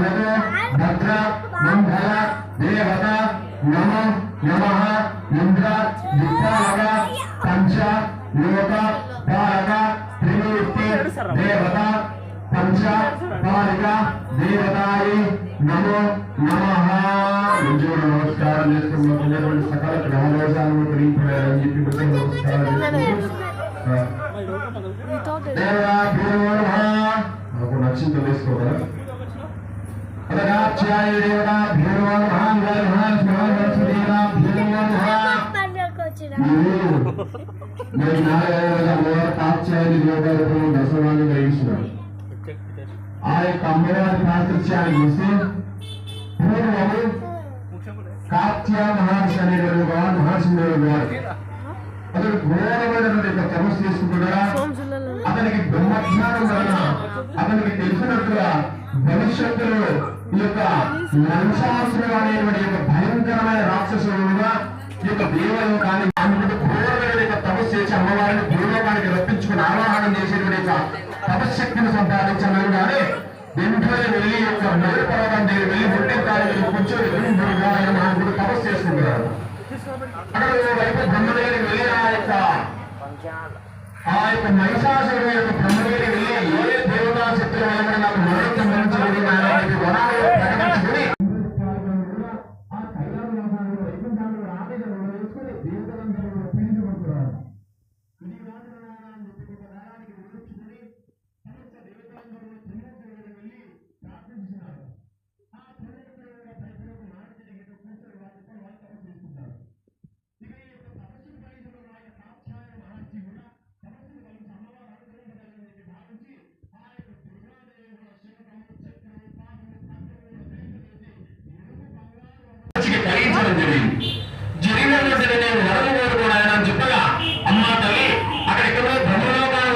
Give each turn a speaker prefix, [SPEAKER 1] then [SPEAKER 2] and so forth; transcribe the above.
[SPEAKER 1] भगवते भद्र मंगल देवता नम नम। इंद्र दिपालक पंच लोक पालक त्रिमूर्ति देवता पंच पालिक देवताय नमो नमः। मंजूर नमस्कार नेत्रम पंजरवन सकल ग्रहणोसानु प्रीम प्रयांजी पिपतन नमस्कार देवा भूम నేను నారాయణ కాత్యాయని దేవతలకు దర్శనాన్ని గ్రహించినాడు ఆ యొక్క అమ్మవారి పాత్రత్యాన్ని చూసి పూర్వము కాత్య మహర్షి వాడు మహర్షి అతడు ఘోరమైనటువంటి యొక్క తపస్సు చేసుకుంటున్నాడా. అతనికి బ్రహ్మజ్ఞానం వలన అతనికి తెలిసినట్టుగా భవిష్యత్తులో ఈ యొక్క లంచాసురుడు అనేటువంటి యొక్క భయంకరమైన రాక్షసుడుగా ఈ యొక్క దేవలోకాన్ని అందుకు తపస్సు చేసి అమ్మవారిని భూలోకానికి రప్పించుకుని ఆవాహనం చేసేటువంటి తపశక్తిని తపశ్శక్తిని కానీ వెంటనే వెళ్ళి యొక్క నది పర్వతం దగ్గర వెళ్ళి ముట్టెత్తాలి కూర్చొని ఆయన మహానుడు తపస్సు చేసుకుంటున్నారు అక్కడ వైపు బ్రహ్మదేవి వెళ్ళి ఆ యొక్క ఆ యొక్క మహిషాసురుడు